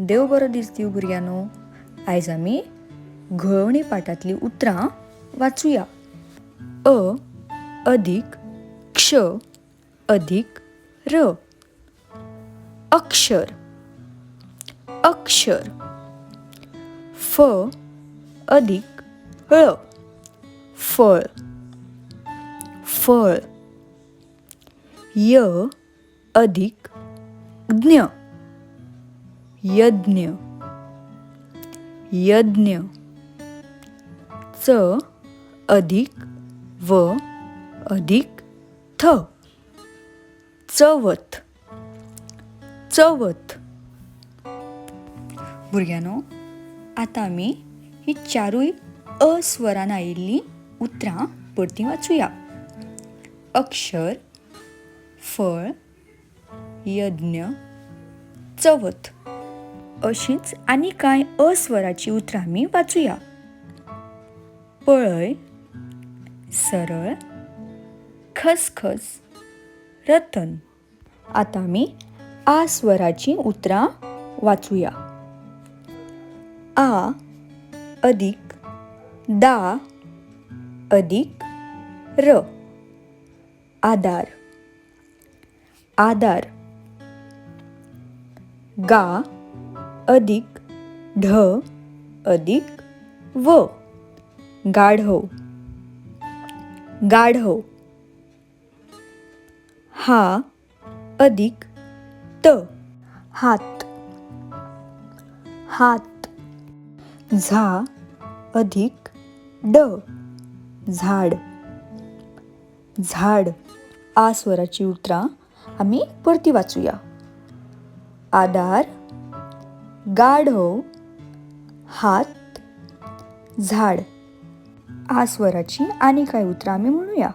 देव बरं दिसती भुरग्यानो आयज आमी घळवणी पाटांतलीं उतरां वाचूया. अ अधिक क्ष अधिक र. अक्षर. अक्षर. फ अधिक ळ. फळ. फळ. य अधिक ज्ञ. यज्ञ. यज्ञ च अधिक व अधिक थ. चवथ. चवथ. भुरग्यानो आतां आमी ही चारूय अस्वरान आयिल्लीं उतरां परतीं वाचूया. अक्षर फळ यज्ञ चवथ. अशींच आनी कांय अस्वराची उतरां आमी वाचूया. पळय सरळ खसखस रतन. आतां आमी आ स्वराची उतरां वाचूया. आ अधिक दा अधिक र. आदार आदार गा अधिक ढ अधिक व. गाढव गाढव हा अधिक त. हात. हात. झा अधिक ड. झाड. झाड. आ स्वराची उतरां. आम्ही परती वाचूया. आधार गाढव हो, हात झाड. आ स्वराची आनी कांय उतरां आमी म्हणुया.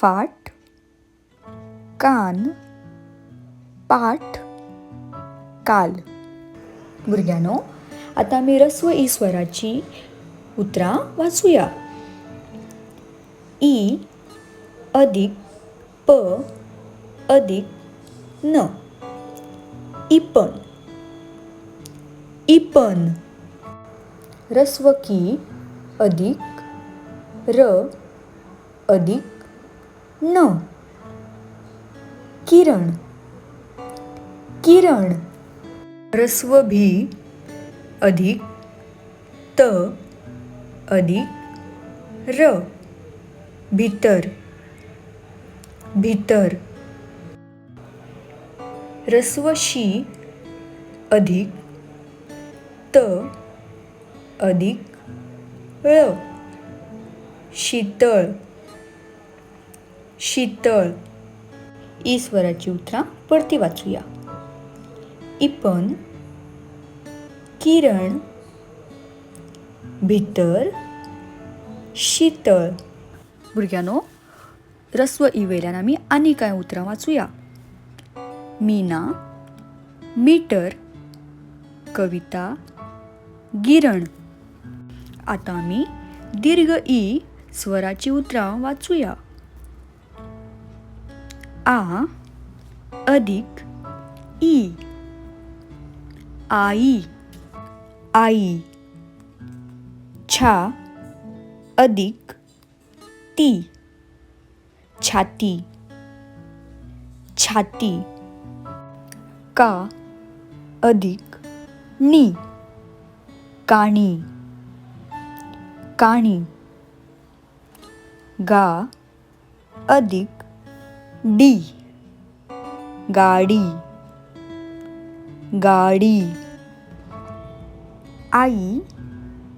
फाट कान पाठ काल. भुरग्यानो आतां आमी रस्व ई स्वराची उतरां वाचूया. ई अधिक प अधिक न. इपण इपन रस्व की अधिक र अधिक न. किरण. किरण. रस्व भी अधिक त अधिक र भितर. भितर. रस्वशी अधिक त अधिक ळ शीतळ. शीतळ. ई स्वराची उतरां परती वाचूया. इपन. किरण. भितर. शीतळ. भुरग्यानो रस्व ई वेल्यान आमी आनी कांय उतरां वाचूया. मीना. मीटर. कविता. गिरण. आतां आमी दीर्घ ई स्वराची उतरां वाचूया. आ अधिक ई. आई. आई. छा अधिक ती. छाती. छाती. का अधिक नी. काणी. काणी. गा. अधिक. डी. गाडी. गाडी. आई.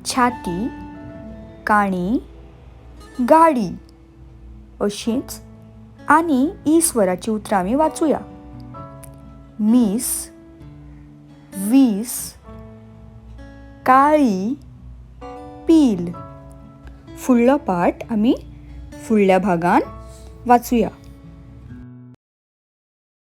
छाती. काणी. गाडी. अशींच आनी ई स्वराची उतरां आमी वाचूया. मीस. वीस. काळी पील. फुडलो पाठ आमी फुडल्या भागान वाचूया.